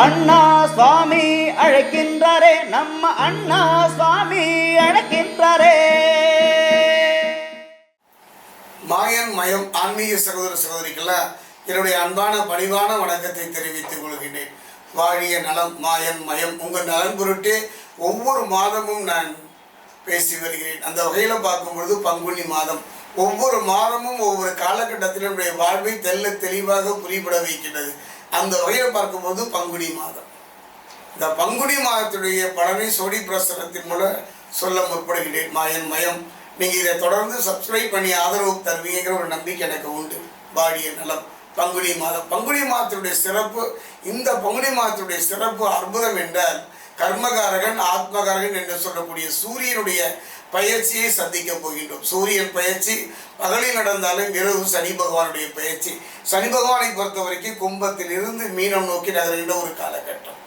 அண்ணா சுவாமி அழைக்கின்றாரே நம்ம அண்ணா சுவாமி அழைக்கின்றாரே. மாயன் மயம் ஆன்மீக சகோதர சகோதரிக்கெல்லாம் என்னுடைய அன்பான பணிவான வணக்கத்தை தெரிவித்துக் கொள்கின்றேன். வாழிய நலம் மாயன் மயம் உங்கள் நலன் பொருட்டே ஒவ்வொரு மாதமும் நான் பேசி வருகிறேன். அந்த வகையில் பார்க்கும்பொழுது பங்குனி மாதம். ஒவ்வொரு மாதமும் ஒவ்வொரு காலகட்டத்திலும் என்னுடைய வாழ்வை தெல்ல தெளிவாக புரிபட வைக்கின்றது. அந்த வகையில் பார்க்கும்போது பங்குனி மாதம். இந்த பங்குனி மாதத்துடைய பலனை சோடி பிரசனத்தின் மூலம் சொல்ல முற்படுகிறேன். மாயன் மயம். நீங்கள் இதை தொடர்ந்து சப்ஸ்கிரைப் பண்ணி ஆதரவு தருவீங்கிற ஒரு நம்பிக்கை எனக்கு உண்டு. பாடிய நலம். பங்குனி மாதம். பங்குனி மாதத்துடைய சிறப்பு இந்த பங்குனி மாதத்துடைய சிறப்பு அற்புதம் என்றால் கர்மகாரகன் ஆத்மகாரகன் என்று சொல்லக்கூடிய சூரியனுடைய பயிற்சியை சந்திக்க போகின்றோம். சூரியன் பயிற்சி பகலில் நடந்தாலும் இரவு சனி பகவானுடைய பயிற்சி. சனி பகவானை பொறுத்த வரைக்கும் கும்பத்தில் இருந்து மீனம் நோக்கி நகர்கின்ற ஒரு காலகட்டம்.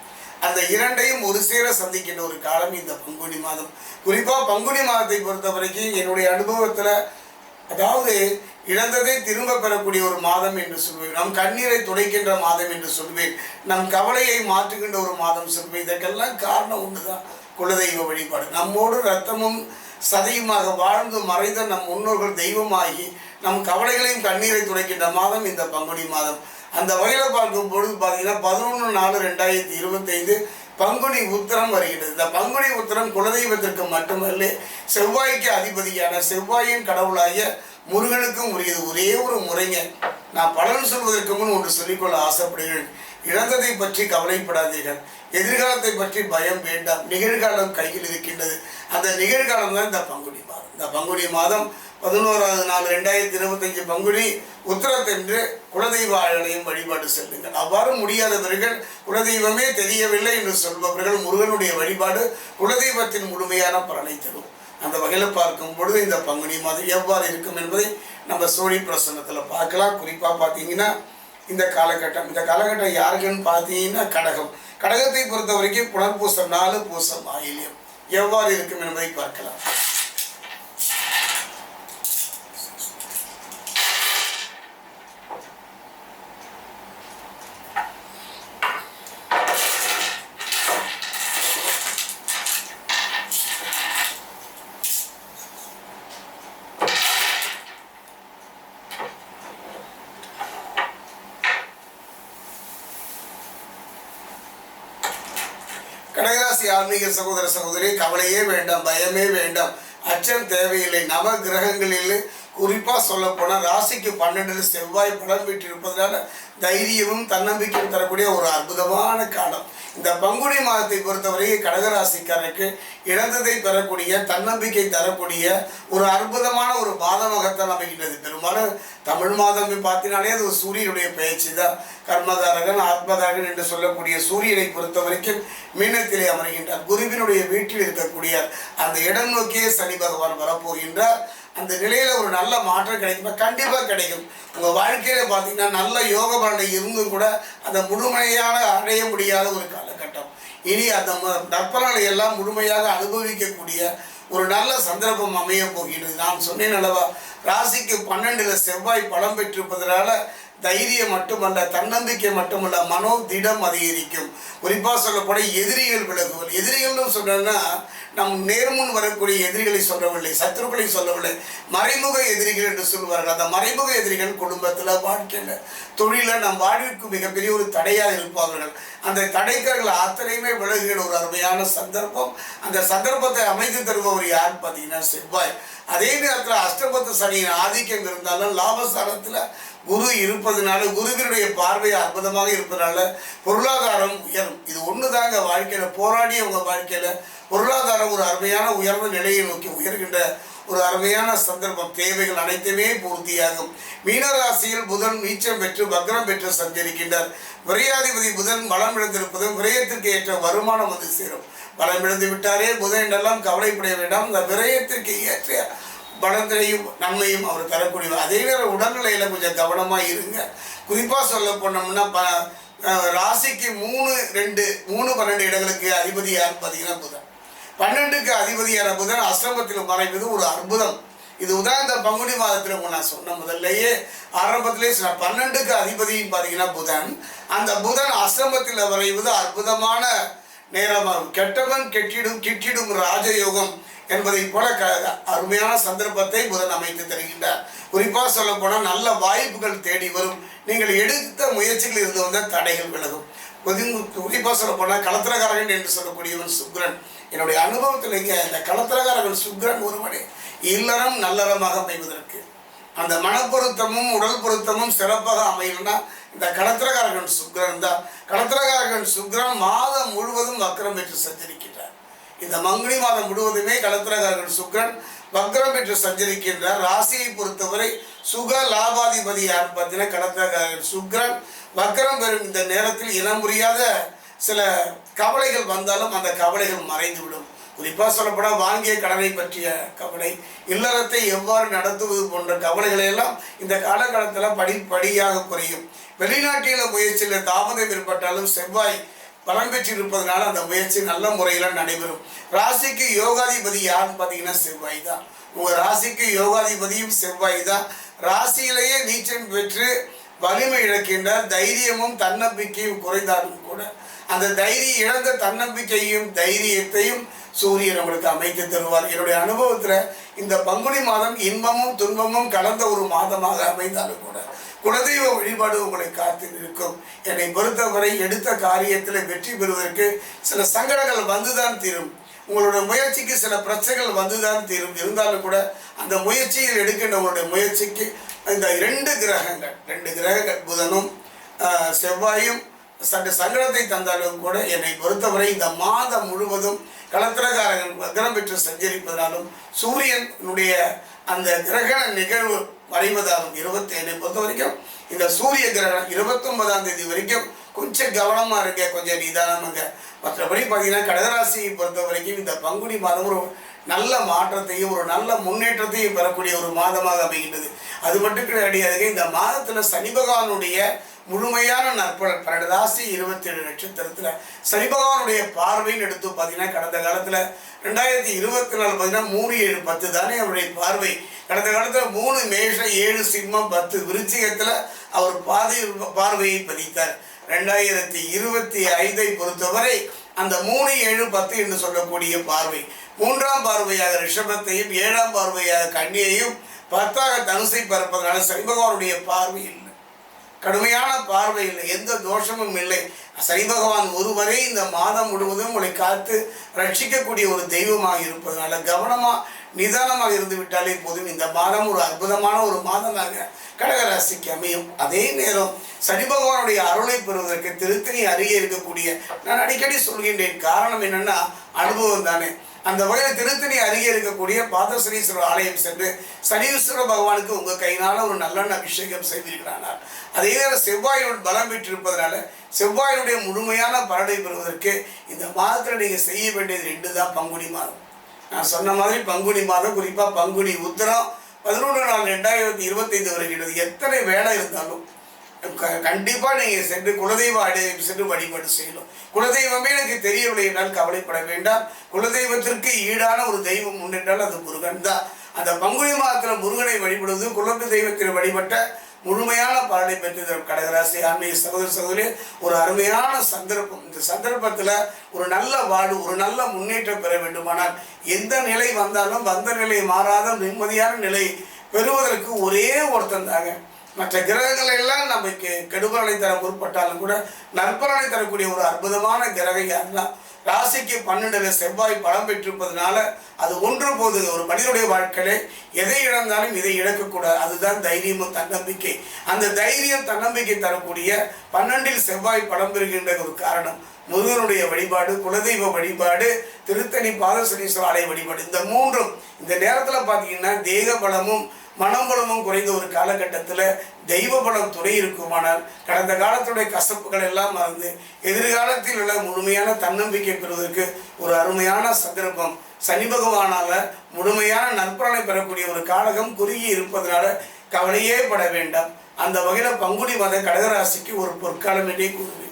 அந்த இரண்டையும் ஒரு சேர சந்திக்கின்ற ஒரு காலம் இந்த பங்குனி மாதம். குறிப்பாக பங்குனி மாதத்தை பொறுத்த வரைக்கும் என்னுடைய அனுபவத்தில் அதாவது இழந்ததை திரும்ப பெறக்கூடிய ஒரு மாதம் என்று சொல்வேன். நம் கண்ணீரை துடைக்கின்ற மாதம் என்று சொல்வேன். நம் கவலையை மாற்றுகின்ற ஒரு மாதம் சொல்வேன். இதற்கெல்லாம் காரணம் ஒன்றுதான். குலதெய்வ வழிபாடு. நம்மோடு ரத்தமும் சதையுமாக வாழ்ந்து மறைந்த நம் முன்னோர்கள் தெய்வமாகி நம் கவலைகளையும் கண்ணீரை துடைக்கின்ற மாதம் இந்த பங்குனி மாதம். அந்த வகையில் பார்க்கும் பொழுது பார்த்தீங்கன்னா பதினொன்று நாலு ரெண்டாயிரத்தி இருபத்தைந்து பங்குனி உத்தரம் வருகிறது இந்த பங்குனி உத்தரம் குலதெய்வத்திற்கு மட்டுமல்ல செவ்வாய்க்கு அதிபதியான செவ்வாயின் கடவுளாகிய முருகனுக்கும் உரியது ஒரே ஒரு முறைங்க. நான் பலன் சொல்வதற்கு முன் ஒன்று சொல்லிக்கொள்ள ஆசைப்படுகிறேன். இழந்ததை பற்றி கவலைப்படாதீர்கள். எதிர்காலத்தை பற்றி பயம் வேண்டாம். நிகழ்காலம் கையில் இருக்கின்றது. அந்த நிகழ்காலம் தான் இந்த பங்குனி மாதம். இந்த பங்குனி மாதம் பதினோராவது நாள் ரெண்டாயிரத்தி இருபத்தஞ்சு பங்குனி உத்தரத்தென்று குலதெய்வ ஆலயம் வழிபாடு செல்லுங்கள். அவ்வாறு முடியாதவர்கள் குலதெய்வமே தெரியவில்லை என்று சொல்பவர்கள் முருகனுடைய வழிபாடு குலதெய்வத்தின் முழுமையான பலனை தரும். அந்த வகையில் பார்க்கும் பொழுது இந்த பங்குனி மாதம் எவ்வாறு இருக்கும் என்பதை நம்ம சோழி பிரசன்னத்தில் பார்க்கலாம். குறிப்பாக பார்த்தீங்கன்னா இந்த காலகட்டம். இந்த காலகட்டம் யாருக்குன்னு பார்த்தீங்கன்னா கடகம். கடகத்தை பொறுத்த வரைக்கும் புனர்பூசம் நாலு பூசம் ஆயில்யம். எவ்வாறு இருக்கும் என்பதை பார்க்கலாம் கடகராசி ஆன்மீக சகோதர சகோதரி கவலையே வேண்டாம் பயமே வேண்டாம். அச்சம் தேவையில்லை. நவ கிரகங்களில் குறிப்பாக சொல்லப்போனால் ராசிக்கு பன்னெண்டில் செவ்வாய் படம் பெற்றிருப்பதனால தைரியமும் தன்னம்பிக்கையும் தரக்கூடிய ஒரு அற்புதமான காலம். இந்த பங்குனி மாதத்தை பொறுத்தவரை கடகராசிக்காரருக்கு இழந்ததை பெறக்கூடிய தன்னம்பிக்கை தரக்கூடிய ஒரு அற்புதமான ஒரு மாதமாகத்தான் அமைகின்றது. பெரும்பாலும் தமிழ் மாதம் பார்த்தினாலே அது ஒரு சூரியனுடைய பயிற்சி தான். கர்மகாரகன் ஆத்மகாரகன் என்று சொல்லக்கூடிய சூரியனை பொறுத்த வரைக்கும் மீனத்திலே அமர்கின்றார். குருவினுடைய வீட்டில் இருக்கக்கூடிய அந்த இடம் நோக்கியே சனி பகவான் வரப்போகின்றார். அந்த நிலையில் ஒரு நல்ல மாற்றம் கிடைக்குமா? கண்டிப்பாக கிடைக்கும். உங்கள் வாழ்க்கையில் பார்த்தீங்கன்னா நல்ல யோக பலனை இருந்தும் கூட அந்த முழுமையாக அடைய முடியாத ஒரு காலகட்டம். இனி அந்த நற்பலனை எல்லாம் முழுமையாக அனுபவிக்கக்கூடிய ஒரு நல்ல சந்தர்ப்பம் அமைய போகிறது. நான் சொன்னேன் அல்லவா ராசிக்கு பன்னெண்டில் செவ்வாய் பலம் பெற்றிருப்பதனால தைரியம் மட்டுமல்ல தன்னம்பிக்கை மட்டுமல்ல மனோ திடம் அதிகரிக்கும். குறிப்பாக சொல்லப்பட எதிரிகள் விலகுவல். எதிரிகள்னு சொன்னோன்னா நம் நேர்முன் வரக்கூடிய எதிரிகளை சொல்லவில்லை சத்துருக்களை சொல்லவில்லை. மறைமுக எதிரிகள் என்று சொல்வார்கள் அந்த மறைமுக எதிரிகள் குடும்பத்தில் வாழ்க்கையில் தொழிலில் நம் வாழ்விற்கு மிகப்பெரிய ஒரு தடையாக இருப்பார்கள். அந்த தடைக்கர்கள் அத்தனையுமே விலகுகிற ஒரு அருமையான சந்தர்ப்பம். அந்த சந்தர்ப்பத்தை அமைத்து தருபவர் யார்? பார்த்தீங்கன்னா செவ்வாய். அதே நேரத்தில் அஷ்டபத்து சனியின் ஆதிக்கம் இருந்தாலும் லாபஸ்தானத்தில் குரு இருப்பதனால குருவினுடைய பார்வை அற்புதமாக இருப்பதனால பொருளாதாரம் உயரும். இது ஒன்று தாங்க வாழ்க்கையில் போராடிய உங்கள் வாழ்க்கையில் பொருளாதாரம் ஒரு அருமையான உயர்ந்த நிலையை நோக்கி உயர்கின்ற ஒரு அருமையான சந்தர்ப்பம். தேவைகள் அனைத்துமே பூர்த்தியாகும். மீனராசியில் புதன் நீச்சம் பெற்று பக்ரம் பெற்று சஞ்சரிக்கின்றார். விரையாதிபதி புதன் பலம் விரயத்திற்கு ஏற்ற வருமானம் வந்து சேரும். பலம் இழந்து விட்டாரே புதன் என்றெல்லாம் கவலைப்பட வேண்டாம். இந்த விரயத்திற்கு ஏற்ற பலத்தையும் நன்மையும் அவர் தரக்கூடியவர் அதே நேரம் உடல்நிலையில் கொஞ்சம் கவனமாக இருங்க. குறிப்பாக சொல்ல போனோம்னா ப ராசிக்கு மூணு ரெண்டு மூணு பன்னெண்டு இடங்களுக்கு அதிபதியாக பார்த்தீங்கன்னா புதன். பன்னெண்டுக்கு அதிபதியான புதன் அஷ்டமத்தில் மறைவது ஒரு அற்புதம். இது இந்த பங்குனி மாதத்தில் நான் சொன்ன முதல்லயே ஆரம்பத்திலே சில பன்னெண்டுக்கு அதிபதியும் பார்த்தீங்கன்னா புதன். அந்த புதன் அசிரமத்தில் வரைவது அற்புதமான நேரமாகும். கெட்டவன் கெட்டிடும் கிட்டிடும் ராஜயோகம் என்பதைப் போல க அருமையான சந்தர்ப்பத்தை புதன் அமைத்து தருகின்றார். குறிப்பாக சொல்ல போனால் நல்ல வாய்ப்புகள் தேடி வரும். நீங்கள் எடுத்த முயற்சிகளில் இருந்து வந்த தடைகள் விலகும். குறிப்பாக சொல்ல போனால் களத்திரகாரகன் என்று சொல்லக்கூடியவன் சுக்ரன். என்னுடைய அனுபவத்தில் இங்கே இந்த களத்திரகாரர்கள் சுக்கரன் ஒருவனே இல்லறம் நல்லறமாக அமைவதற்கு. அந்த மனப்பொருத்தமும் உடல் பொருத்தமும் சிறப்பாக அமையணும்னா இந்த களத்திரகாரகன் சுக்கரன் தான். களத்திரகாரகன் சுக்கரன் மாதம் முழுவதும் வக்கரம் பெற்று சஞ்சரிக்கின்றார். இந்த மங்குனி மாதம் முழுவதுமே களத்திரகாரகன் சுக்கரன் வக்ரம் பெற்று சஞ்சரிக்கின்றார். ராசியை பொறுத்தவரை சுக லாபாதிபதி யார் பார்த்தீங்கன்னா களத்திரகாரகன் சுக்கரன் வக்ரம் பெறும் இந்த நேரத்தில் இனம் புரியாத சில கவலைகள் வந்தாலும் அந்த கவலைகள் மறைந்துவிடும். குறிப்பாக சொல்லப்போனால் வாங்கிய கடனை பற்றிய கவலை இல்லறத்தை எவ்வாறு நடத்துவது போன்ற கவலைகளை எல்லாம் இந்த காலகட்டத்தில் படிப்படியாக குறையும். வெளிநாட்டில் முயற்சியில் தாமதம் ஏற்பட்டாலும் செவ்வாய் பலம் பெற்றிருப்பதனால அந்த முயற்சி நல்ல முறையில் நடைபெறும். ராசிக்கு யோகாதிபதி யாருன்னு பார்த்தீங்கன்னா செவ்வாய் தான். உங்கள் ராசிக்கு யோகாதிபதியும் செவ்வாய் தான். ராசியிலேயே நீச்சல் பெற்று வலிமை இழக்கின்ற தைரியமும் தன்னம்பிக்கையும் குறைந்தாலும் கூட அந்த தைரியம் இழந்த தன்னம்பிக்கையும் தைரியத்தையும் சூரியன் உங்களுக்கு அமைத்து தருவார். என்னுடைய அனுபவத்தில் இந்த பங்குனி மாதம் இன்பமும் துன்பமும் கலந்த ஒரு மாதமாக அமைந்தாலும் கூட குலதெய்வ வழிபாடு உங்களை காத்து நிற்கும். என்னை பொறுத்தவரை எடுத்த காரியத்தில் வெற்றி பெறுவதற்கு சில சங்கடங்கள் வந்துதான் தீரும். உங்களோட முயற்சிக்கு சில பிரச்சனைகள் வந்துதான் தீரும். இருந்தாலும் கூட அந்த முயற்சியில் எடுக்கின்ற உங்களுடைய முயற்சிக்கு இந்த ரெண்டு கிரகங்கள் ரெண்டு கிரகங்கள் புதனும் செவ்வாயும் சங்க சங்கடத்தை தந்தாலும் கூட என்னை பொறுத்தவரை இந்த மாதம் முழுவதும் களத்திரகாரகன் வக்ரம் பெற்று சஞ்சரிப்பதனாலும் சூரியனுடைய அந்த கிரகண நிகழ்வு மறைவதாலும் இருபத்தி என்னை பொறுத்த வரைக்கும் இந்த சூரிய கிரகணம் இருபத்தொன்பதாம் தேதி வரைக்கும் கொஞ்சம் கவனமாக இருக்க கொஞ்சம் நிதானமாக மற்றபடி பார்த்தீங்கன்னா கடகராசியை பொறுத்த வரைக்கும் இந்த பங்குனி மாதம் ஒரு நல்ல மாற்றத்தையும் ஒரு நல்ல முன்னேற்றத்தையும் பெறக்கூடிய ஒரு மாதமாக அமைகின்றது. அது மட்டும் கிடையாது இந்த மாதத்தில் சனி பகவானுடைய முழுமையான நற்பலன் பன்னெண்டு ராசி இருபத்தி ஏழு நட்சத்திரத்தில் சனி பகவானுடைய பார்வைன்னு எடுத்து பார்த்தீங்கன்னா கடந்த காலத்தில் ரெண்டாயிரத்தி இருபத்தி நாலு பார்த்தீங்கன்னா மூணு ஏழு பத்து தானே அவருடைய பார்வை. கடந்த காலத்தில் மூணு மேஷம் ஏழு சிம்மம் பத்து விருச்சிகத்தில் அவர் பாதை பார்வையை பதித்தார். ரெண்டாயிரத்தி இருபத்தி ஐந்தை பொறுத்தவரை அந்த மூணு ஏழு பத்து என்று சொல்லக்கூடிய பார்வை. மூன்றாம் பார்வையாக ரிஷபத்தையும் ஏழாம் பார்வையாக கண்ணியையும் பத்தாக தனுசை பரப்பதனால சனி பகவானுடைய பார்வை இல்லை கடுமையான பார்வை இல்லை எந்த தோஷமும் இல்லை. சனி பகவான் ஒருவரே இந்த மாதம் முழுவதும் உங்களை காத்து ரட்சிக்கக்கூடிய ஒரு தெய்வமாக இருப்பதனால கவனமாக நிதானமாக இருந்து விட்டாலே போதும். இந்த மாதம் ஒரு அற்புதமான ஒரு மாதமாக கடகராசிக்கு அமையும். அதே நேரம் சனி பகவானுடைய அருளை பெறுவதற்கு திருத்தணி அருகே இருக்கக்கூடிய நான் அடிக்கடி சொல்கின்றேன் காரணம் என்னென்னா அனுபவம் தானே. அந்த வகையில் திருத்தணி அருகே இருக்கக்கூடிய பாதசனீஸ்வரர் ஆலயம் சென்று சனீஸ்வர பகவானுக்கு உங்கள் கையினால் ஒரு நல்லெண்ண அபிஷேகம் செய்திருக்கிறானார் அதே நேரம் செவ்வாயோட பலம் பெற்றிருப்பதனால செவ்வாயினுடைய முழுமையான பலனை பெறுவதற்கு இந்த மாதத்தில் நீங்கள் செய்ய வேண்டியது ரெண்டு தான் பங்குனி மாதம். நான் சொன்ன மாதிரி பங்குனி மாதம் குறிப்பாக பங்குனி உத்தரம் பதினொன்று நாள் ரெண்டாயிரத்தி இருபத்தைந்து வருகிறது எத்தனை வேலை இருந்தாலும் க- கண்டிப்பா நீங்க சென்று குலதெய்வ ஆலயம் சென்று வழிபாடு செய்யணும். குலதெய்வமே எனக்கு தெரியவில்லை என்றால் கவலைப்பட வேண்டாம். குலதெய்வத்திற்கு ஈடான ஒரு தெய்வம் உண்டென்றால் அது முருகன் தான். அந்த பங்குனி மாதத்தில் முருகனை வழிபடுவது குலத்து தெய்வத்தில் வழிபட்ட முழுமையான பலனை பெற்று தரும் கடகராசி ஆன்மீக சகோதர சகோதரி ஒரு அருமையான சந்தர்ப்பம். இந்த சந்தர்ப்பத்தில் ஒரு நல்ல வாழ்வு ஒரு நல்ல முன்னேற்றம் பெற வேண்டுமானால் எந்த நிலை வந்தாலும் வந்த நிலை மாறாத நிம்மதியான நிலை பெறுவதற்கு ஒரே ஒருத்தன் தாங்க. மற்ற கிரகங்கள் எல்லாம் நமக்கு கெடுபலனை தர முற்பட்டாலும் கூட நற்பலனை தரக்கூடிய ஒரு அற்புதமான கிரகம் யாருன்னா ராசிக்கு பன்னெண்டுல செவ்வாய் பலம் பெற்றிருப்பதனால அது ஒன்று போது ஒரு மனிதனுடைய வாழ்க்கையிலே எதை இழந்தாலும் இதை இழக்கக்கூடாது. அதுதான் தைரியமும் தன்னம்பிக்கை. அந்த தைரியம் தன்னம்பிக்கை தரக்கூடிய பன்னெண்டில் செவ்வாய் பலம் பெறுகின்ற ஒரு காரணம் முருகனுடைய வழிபாடு குலதெய்வ வழிபாடு திருத்தணி பாதசனீஸ்வர ஆலய வழிபாடு. இந்த மூன்றும் இந்த நேரத்தில் பார்த்தீங்கன்னா தேக பலமும் மனபலமும் குறைந்த ஒரு காலகட்டத்தில் தெய்வ பலம் துணை இருக்குமானால் கடந்த காலத்துடைய கசப்புகள் எல்லாம் மறந்து எதிர்காலத்தில் உள்ள முழுமையான தன்னம்பிக்கை பெறுவதற்கு ஒரு அருமையான சந்தர்ப்பம். சனி பகவானால முழுமையான நற்பலனை பெறக்கூடிய ஒரு காலகம் குறுகி இருப்பதனால கவலையே பட வேண்டாம். அந்த வகையில் பங்குனி மத கடகராசிக்கு ஒரு பொற்காலம் என்றே கூறுவேன்.